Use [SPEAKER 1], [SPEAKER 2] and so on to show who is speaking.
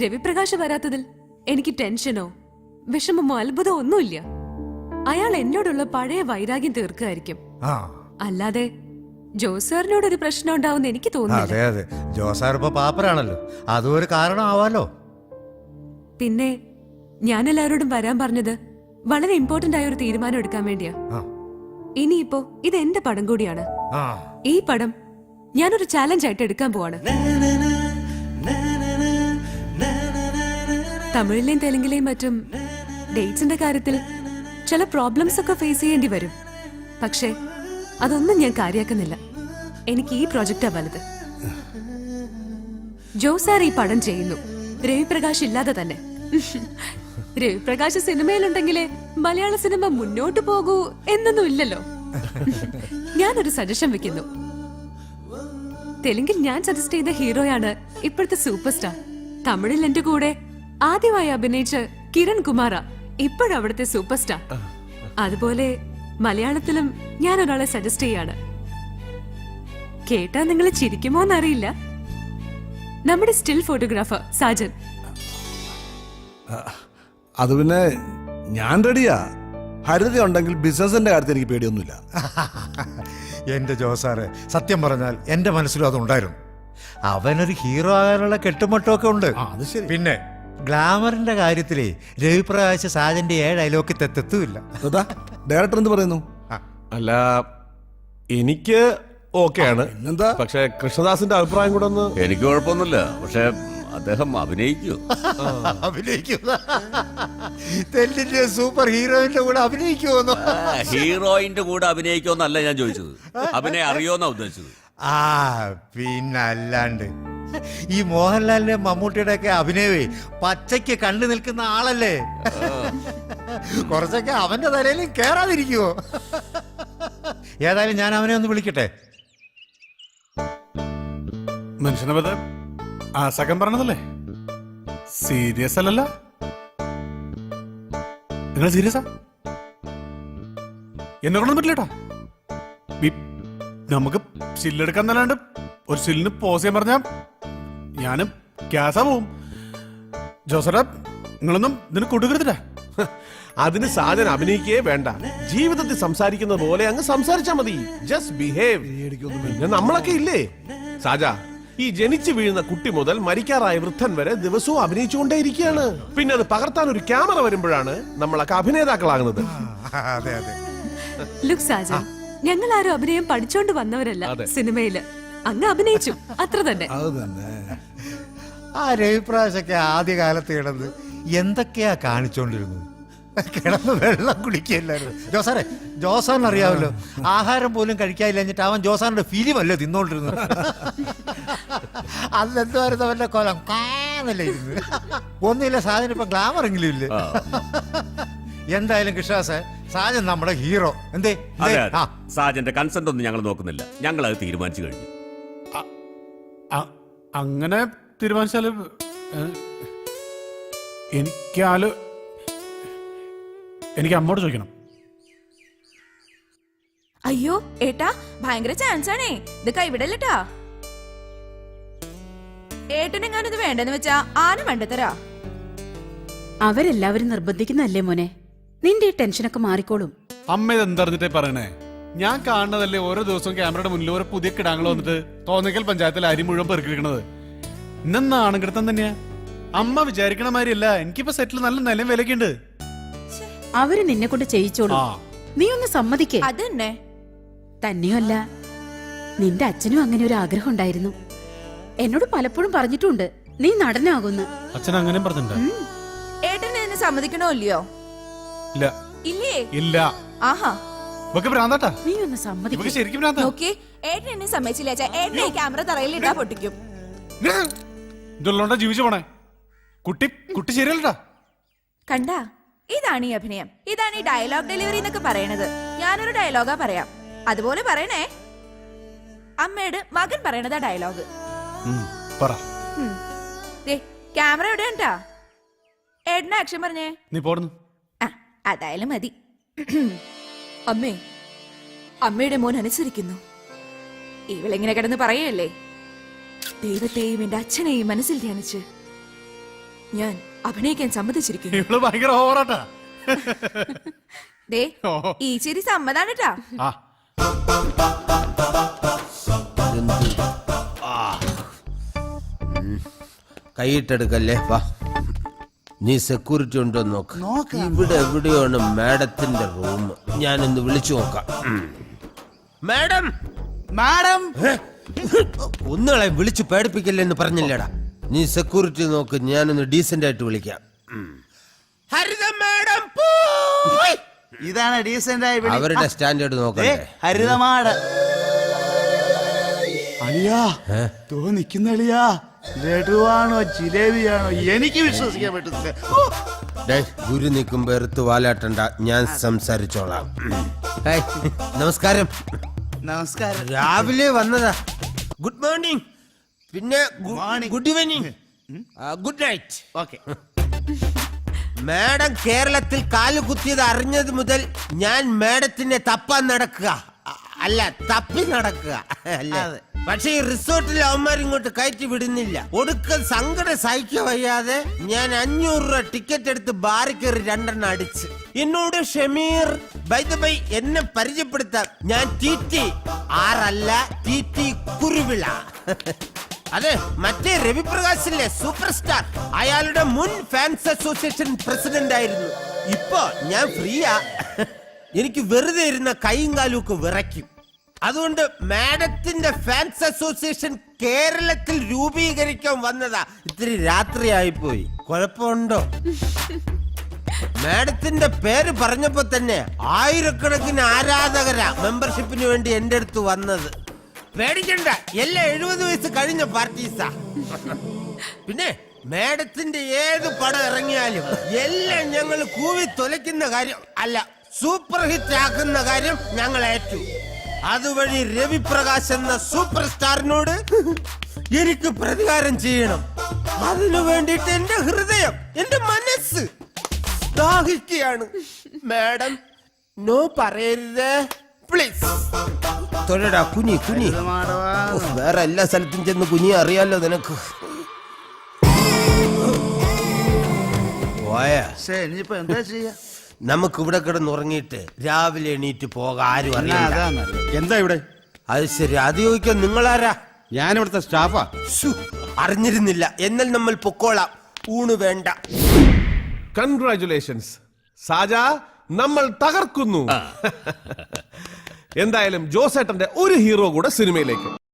[SPEAKER 1] രവിപ്രകാശ് വരാത്തതിൽ എനിക്ക് ടെൻഷനോ വിഷമമോ അത്ഭുതമോ ഒന്നുമില്ല. അയാൾ എന്നോടുള്ള പഴയ വൈരാഗ്യം തീർക്കുകയായിരിക്കും
[SPEAKER 2] ആ.
[SPEAKER 1] അല്ലാതെ ജോസാറിനോട് ഒരു പ്രശ്നം ഉണ്ടാവുന്ന എനിക്ക് തോന്നുന്നു
[SPEAKER 2] അതെ അതെ. ജോസാർ ഇപ്പൊ പാപ്പരാണല്ലോ. അതും ഒരു കാരണമാവാലോ.
[SPEAKER 1] പിന്നെ ഞാൻ എല്ലാവരോടും വരാൻ പറഞ്ഞത് വളരെ ഇമ്പോർട്ടന്റ് ആയ ഒരു തീരുമാനം എടുക്കാൻ വേണ്ടിയാ.
[SPEAKER 2] ആ.
[SPEAKER 1] ഇനിയിപ്പോ ഇത് എന്റെ പടം കൂടിയാണ്.
[SPEAKER 2] ആ.
[SPEAKER 1] ഈ പടം ഞാനൊരു ചാലഞ്ച് ആയിട്ട് എടുക്കാൻ പോവാണ്. തമിഴിലെയും തെലുങ്കിലെയും മറ്റും ഡേറ്റ്സിന്റെ കാര്യത്തിൽ ചില പ്രോബ്ലംസ് ഒക്കെ ഫേസ് ചെയ്യേണ്ടി വരും. പക്ഷേ അതൊന്നും ഞാൻ കാര്യാക്കുന്നില്ല. എനിക്ക് ഈ പ്രോജക്റ്റാ വലുത്. ജോസാർ ഈ പടം ചെയ്യുന്നു. രവിപ്രകാശ് ഇല്ലാതെ തന്നെ. രവിപ്രകാശ് സിനിമയിലുണ്ടെങ്കിലേ മലയാള സിനിമ മുന്നോട്ട് പോകൂ എന്നൊന്നും ഇല്ലല്ലോ. ഞാനൊരു സജഷൻ വെക്കുന്നു. തെലുങ്കിൽ ഞാൻ സജസ്റ്റ് ചെയ്ത ഹീറോയാണ് ഇപ്പോഴത്തെ സൂപ്പർ സ്റ്റാർ തമിഴിൽ എന്റെ കൂടെ ആദ്യമായി അഭിനയിച്ച കിരൺ കുമാറ ഇപ്പോഴവിടുത്തെ സൂപ്പർ സ്റ്റാർ അതുപോലെ മലയാളത്തിലും ഞാൻ ഒരാളെ സജസ്റ്റ് ചെയ്യാണ്. കേട്ടാ നിങ്ങൾ ചിരിക്കുമോ എന്നറിയില്ല. നമ്മുടെ സ്റ്റിൽ ഫോട്ടോഗ്രാഫർ സാജൻ.
[SPEAKER 3] അത് പിന്നെ ഞാൻ റെഡിയാ. ഹരിത ഉണ്ടെങ്കിൽ ബിസിനസിന്റെ കാര്യത്തിൽ എനിക്ക് പേടിയൊന്നുമില്ല.
[SPEAKER 2] എന്റെ ജോസാറെ സത്യം പറഞ്ഞാൽ എന്റെ മനസ്സിലും അതുണ്ടായിരുന്നു അവനൊരു ഹീറോ ആകാനുള്ള കെട്ടുമട്ടമൊക്കെ ഉണ്ട്.
[SPEAKER 3] ആ, അത് ശരി.
[SPEAKER 2] പിന്നെ ഗ്ലാമറിന്റെ കാര്യത്തിലേ രവിപ്രകാശ് സാജന്റെ ഏഴ് അയലോക്കത്തെ തെത്തുമില്ല
[SPEAKER 3] അതാ ഡയറക്ടർ എന്ത് പറയുന്നു?
[SPEAKER 4] അല്ല എനിക്ക് ഓക്കെയാണ്.
[SPEAKER 3] പിന്നെന്താ?
[SPEAKER 4] പക്ഷെ കൃഷ്ണദാസിന്റെ അഭിപ്രായം കൂടെ ഒന്ന്
[SPEAKER 5] എനിക്ക് കുഴപ്പമൊന്നുമില്ല. പക്ഷെ അദ്ദേഹം അഭിനയിക്കൂ.
[SPEAKER 2] അഭിനയിക്കുന്ന തെല്ലിന്റെ സൂപ്പർ ഹീറോയിന്റെ കൂടെ അഭിനയിക്കുമെന്നോ
[SPEAKER 5] ഹീറോയിന്റെ കൂടെ അഭിനയിക്കുമെന്നല്ല ഞാൻ ചോദിച്ചത്. അഭിനയം അറിയോന്നാ ഉദ്ദേശിച്ചത്.
[SPEAKER 2] ആ പിന്നല്ലാണ്ട്. ഈ മോഹൻലാലിന്റെ മമ്മൂട്ടിയുടെ ഒക്കെ അഭിനയവേ പച്ചയ്ക്ക് കണ്ടു നിൽക്കുന്ന ആളല്ലേ? കുറച്ചൊക്കെ അവന്റെ തലയിലും കേറാതിരിക്കുവോ? ഏതായാലും ഞാൻ അവനെ ഒന്ന് വിളിക്കട്ടെ.
[SPEAKER 6] മനുഷ്യനെ ആ സഖം പറഞ്ഞതല്ലേ? സീരിയസ് അല്ലല്ല? നിങ്ങൾ സീരിയസാ? എന്നെ കൊണ്ടൊന്നും പറ്റില്ലേട്ടാ? നമുക്ക് ചില്ലെടുക്കാൻ തന്നെ ഒരു ചില്ലിന് പോസ് ചെയ്യാൻ പറഞ്ഞാ ഞാനും ഗ്യാസാ പോവും ജോസറ നിങ്ങളൊന്നും ഇതിന് കൊടുക്കരുതില്ല
[SPEAKER 4] അതിന് സാധനം അഭിനയിക്കേ വേണ്ട. ജീവിതത്തിൽ സംസാരിക്കുന്നത് പോലെ അങ്ങ് സംസാരിച്ചാ മതി. ജസ്റ്റ് ബിഹേവ് പിന്നെ നമ്മളൊക്കെ ഇല്ലേ? സാജ ഈ ജനിച്ചു വീഴുന്ന കുട്ടി മുതൽ മരിക്കാറായ വൃദ്ധൻ വരെ ദിവസവും അഭിനയിച്ചുകൊണ്ടേ ഇരിക്കുകയാണ് പിന്നെ അത് പകർത്താൻ ഒരു ക്യാമറ വരുമ്പോഴാണ് നമ്മളൊക്കെ അഭിനേതാക്കളാകുന്നത്.
[SPEAKER 2] അതെ അതെ.
[SPEAKER 1] ലുക്ക് സാജൻ ഞങ്ങൾ ആരും അഭിനയം പഠിച്ചോണ്ട് വന്നവരല്ല സിനിമയിൽ. അങ്ങ് അഭിനയിച്ചു. അത്ര തന്നെ.
[SPEAKER 3] അത് തന്നെ.
[SPEAKER 2] ആ രവിപ്രാശൊക്കെ ആദ്യ കാലത്ത് കിടന്ന് എന്തൊക്കെയാ കാണിച്ചോണ്ടിരുന്നത്? കിടന്ന് വെള്ളം കുടിക്കുകയല്ലായിരുന്നു ജോസാറെ ജോസാൻ അറിയാമല്ലോ. ആഹാരം പോലും കഴിക്കാനില്ലഞ്ഞിട്ട് അവൻ ജോസാന്റെ ഫിലിം അല്ലേ തിന്നോണ്ടിരുന്നത് അതെന്തായിരുന്നു അവന്റെ കൊലം. കാന്നല്ലേ ഇരുന്ന് ഒന്നുമില്ല സാധനം ഇപ്പൊ ഗ്ലാമർ എങ്കിലും ഇല്ല? എന്തായാലും കൃഷ്ണാസെ സാജൻ നമ്മുടെ ഹീറോ എന്തേ?
[SPEAKER 5] അതെ
[SPEAKER 2] എന്തേ?
[SPEAKER 5] അതെ
[SPEAKER 2] ആ.
[SPEAKER 5] സാജന്റെ കൺസെന്റ് ഒന്നും ഞങ്ങൾ നോക്കുന്നില്ല. ഞങ്ങൾ അത് തീരുമാനിച്ചു കഴിഞ്ഞു.
[SPEAKER 6] അങ്ങനെ തീരുമാനിച്ചാൽ എനിക്കാൽ എനിക്ക് അമ്മോട് ചോദിക്കണം.
[SPEAKER 7] അയ്യോ ഏട്ടാ ഭയങ്കര ചാൻസ് ആണേ. ഇത് കൈവിടല്ലട്ടാ. ഏട്ടനെങ്ങാനും ഇത് വേണ്ടെന്ന് വെച്ചാ ആന വേണ്ടത്തരാ
[SPEAKER 8] അവരെല്ലാവരും നിർബന്ധിക്കുന്നല്ലേ മോനെ? നിന്റെ ഈ ടെൻഷനൊക്കെ മാറിക്കോളും.
[SPEAKER 6] അമ്മ ഇത് എന്തറിഞ്ഞിട്ടേ പറയണേ? ഞാൻ കാണുന്നതല്ലേ ഓരോ ദിവസവും ക്യാമറയുടെ മുന്നിൽ ഓരോ പുതിയ കിടാങ്ങൾ വന്നിട്ട് തോന്നിക്കൽ പഞ്ചായത്തിൽ അരി മുഴുവൻ പെറുക്കിരിക്കണത് ഇന്നാണ് കിടത്തം തന്നെയാ? അമ്മ വിചാരിക്കണ മാതിരിയല്ല എനിക്കിപ്പോ സെറ്റിൽ നല്ല നിലയും വിലക്കുണ്ട്
[SPEAKER 8] അവർ നിന്നെ കൊണ്ട് ചെയ്യിച്ചോളൂ.
[SPEAKER 6] ആ.
[SPEAKER 8] നീ ഒന്ന് സമ്മതിക്കേ.
[SPEAKER 7] അത് തന്നെ
[SPEAKER 8] തന്നെയല്ല നിന്റെ അച്ഛനും അങ്ങനെ ഒരു ആഗ്രഹം ഉണ്ടായിരുന്നു. എന്നോട് പലപ്പോഴും പറഞ്ഞിട്ടുണ്ട് നീ നടനാകുന്നു.
[SPEAKER 6] അച്ഛൻ അങ്ങനെ പറഞ്ഞിട്ടുണ്ട്.
[SPEAKER 7] ഏട്ടൻ എന്നെ സമ്മതിക്കണോ ഇല്ലയോ?
[SPEAKER 6] ഇല്ല.
[SPEAKER 7] ഇല്ലേ?
[SPEAKER 6] ഇല്ല.
[SPEAKER 7] ആഹാ.
[SPEAKER 6] ഇവക്ക് ഭ്രാന്താട്ടാ?
[SPEAKER 8] നീ ഒന്ന്
[SPEAKER 6] ഇവക്ക്
[SPEAKER 8] സമ്മതിക്കും
[SPEAKER 6] ശരിക്കും ഭ്രാന്താ?
[SPEAKER 7] നോക്കി ഏട്ടൻ എന്നെ സമ്മതിച്ചില്ല വെച്ചാ ഏട്ടൻ ഈ ക്യാമറ തറയിൽ ഇടാ പൊട്ടിക്കും.
[SPEAKER 6] ഇതുള്ളോണ്ടാ ജീവിച്ചു പോണേ? കുട്ടി കുട്ടി ശരിയല്ലട്ടാ
[SPEAKER 7] കണ്ടാ? ഇതാണ് ഈ അഭിനയം. ഇതാണ് ഈ ഡയലോഗ് ഡെലിവറി എന്നൊക്കെ പറയണത്. ഞാനൊരു ഡയലോഗാ പറയാം. അതുപോലെ പറയണേ. അമ്മയുടെ മകൻ പറയണതാ ഡയലോഗ്
[SPEAKER 6] പറ.
[SPEAKER 7] ക്യാമറ എവിടെയാണ്ടാ? ഏട്ടന് ആക്ഷൻ പറഞ്ഞേ?
[SPEAKER 6] നീ പോടുന്നു.
[SPEAKER 7] ആ അതായാലും മതി. അമ്മേ അമ്മയുടെ മോൻ അനുസരിക്കുന്നു. ഇവളെങ്ങനെ കിടന്ന് പറയല്ലേ? ദൈവത്തെയും എന്റെ അച്ഛനെയും മനസ്സിൽ ധ്യാനിച്ച് ഞാൻ അഭിനയിക്കാൻ സമ്മതിച്ചിരിക്കുന്നു.
[SPEAKER 6] ഇവൾ ഭയങ്കര ഓവറാട്ടാ.
[SPEAKER 7] ദേ ഈ ചിരി സമ്മതാണ് കേട്ടാ
[SPEAKER 6] ആ.
[SPEAKER 9] കൈയിട്ടെടുക്കല്ലേ? വാ. നീ സെക്യൂരിറ്റി ഉണ്ടോ നോക്ക്. ഇവിടെ എവിടെയാണ് മാഡത്തിന്റെ റൂം? ഞാനൊന്ന് വിളിച്ചു നോക്കാം. മാഡം!
[SPEAKER 10] മാഡം!
[SPEAKER 9] ഒന്നുകളെ വിളിച്ചു പേടിപ്പിക്കില്ല എന്ന് പറഞ്ഞില്ലടാ. നീ സെക്യൂരിറ്റി നോക്ക് ഞാനൊന്ന് ഡീസെന്റ് ആയിട്ട് വിളിക്കാം. ഹരിത മാഡം പോയി.
[SPEAKER 10] ഇതാണ് ഡീസെന്റ് ആയി വിളി-
[SPEAKER 9] അവരുടെ സ്റ്റാൻഡേർഡ്
[SPEAKER 10] ദേ,
[SPEAKER 9] നോക്കണ്ടേ
[SPEAKER 10] ഹരിതമാട അളിയാ തോ നിക്കുന്ന അളിയാ. ലഡുവാണോ ജിലേബിയാണോ? എനിക്ക് വിശ്വസിക്കാൻ പറ്റുന്നില്ല
[SPEAKER 9] ഡേ ഗുരു നിൽക്കുമ്പോ എറുത്ത് വാലാട്ടണ്ട. ഞാൻ സംസാരിച്ചോളാം. നമസ്കാരം.
[SPEAKER 10] നമസ്കാരം.
[SPEAKER 9] രാവിലെ വന്നതാ. ഗുഡ് മോർണിംഗ് പിന്നെ ഗു-
[SPEAKER 10] Morning.
[SPEAKER 9] Good evening good night
[SPEAKER 10] okay.
[SPEAKER 9] Madam കേരളത്തിൽ കാൽ കുത്തിയത് അറിഞ്ഞത് മുതൽ ഞാൻ മാഡത്തിനെ തപ്പാൻ നടക്കുക. അല്ല തപ്പി നടക്കുക. അല്ല. പക്ഷെ ഈ റിസോർട്ടിൽ അവന്മാർ ഇങ്ങോട്ട് കയറ്റി വിടുന്നില്ല. ഒടുക്ക സങ്കടം സഹിക്ക വയ്യാതെ ഞാൻ അഞ്ഞൂറ് രൂപ ടിക്കറ്റ് എടുത്ത് ബാറി കയറി രണ്ടെണ്ണം അടിച്ച്. എന്നോട് ഷമീർ ബൈദബൈ എന്നെ പരിചയപ്പെടുത്താൻ ഞാൻ ടി ടി ആറല്ല ടി ടി കുരുവിള. അതെ മറ്റേ രവിപ്രകാശിലെ സൂപ്പർ സ്റ്റാർ അയാളുടെ മുൻ ഫാൻസ് അസോസിയേഷൻ പ്രസിഡന്റ് ആയിരുന്നു. ഇപ്പോ ഞാൻ ഫ്രീയാ എനിക്ക് വെറുതെ ഇരുന്ന കൈയും കാലും ഒക്കെ വിറയ്ക്കും. അതുകൊണ്ട് മാഡത്തിന്റെ ഫാൻസ് അസോസിയേഷൻ കേരളത്തിൽ രൂപീകരിക്കാൻ വന്നതാ. ഇത്തിരി രാത്രിയായി പോയി. കുഴപ്പമുണ്ടോ? മാഡത്തിന്റെ പേര് പറഞ്ഞപ്പോ തന്നെ ആയിരക്കണക്കിന് ആരാധകരാ മെമ്പർഷിപ്പിന് വേണ്ടി എന്റെ അടുത്ത് വന്നത്. പേടിക്കണ്ട. എല്ലാ എഴുപത് വയസ്സ് കഴിഞ്ഞ പാർട്ടീസാ. പിന്നെ മാഡത്തിന്റെ ഏത് പടം ഇറങ്ങിയാലും എല്ലാം ഞങ്ങൾ കൂവി തൊലയ്ക്കുന്ന കാര്യം അല്ല സൂപ്പർ ഹിറ്റ് ആക്കുന്ന കാര്യം ഞങ്ങൾ ഏറ്റു അതുവഴി രവിപ്രകാശ് എന്ന സൂപ്പർ സ്റ്റാറിനോട് എനിക്ക് പ്രതികാരം ചെയ്യണം. അതിനു വേണ്ടിയിട്ട് എന്റെ ഹൃദയം എന്റെ മനസ്സ് ദാഹിക്കുകയാണ്. മാഡം നോ പറയരുത്. പ്ലീസ്. തൊഴടാ കുഞ്ഞി കുഞ്ഞി. വേറെ എല്ലാ സ്ഥലത്തും ചെന്ന് കുഞ്ഞി അറിയാലോ നിനക്ക്. പോയാ
[SPEAKER 10] ഇനിയിപ്പോ എന്താ ചെയ്യാ?
[SPEAKER 9] നമുക്ക് ഇവിടെ കിടന്ന് ഉറങ്ങിയിട്ട് രാവിലെ എണീറ്റ് പോകാൻ ആരും
[SPEAKER 10] എന്നാ
[SPEAKER 9] അറിയില്ല.
[SPEAKER 10] അതാ നല്ലത്.
[SPEAKER 2] എന്താ ഇവിടെ?
[SPEAKER 9] അത് ശരി. അത് ചോദിക്കാൻ നിങ്ങളാരാ?
[SPEAKER 2] ഞാൻ ഇവിടുത്തെ സ്റ്റാഫാ.
[SPEAKER 9] ശ്ശു, അറിഞ്ഞിരുന്നില്ല. എന്നാൽ നമ്മൾ പൊക്കോളാം. ഊണ് വേണ്ട.
[SPEAKER 4] കൺഗ്രാറ്റുലേഷൻസ് സാജ നമ്മൾ തകർക്കുന്നു. എന്തായാലും ജോസേട്ടന്റെ ഒരു ഹീറോ കൂടെ സിനിമയിലേക്ക്.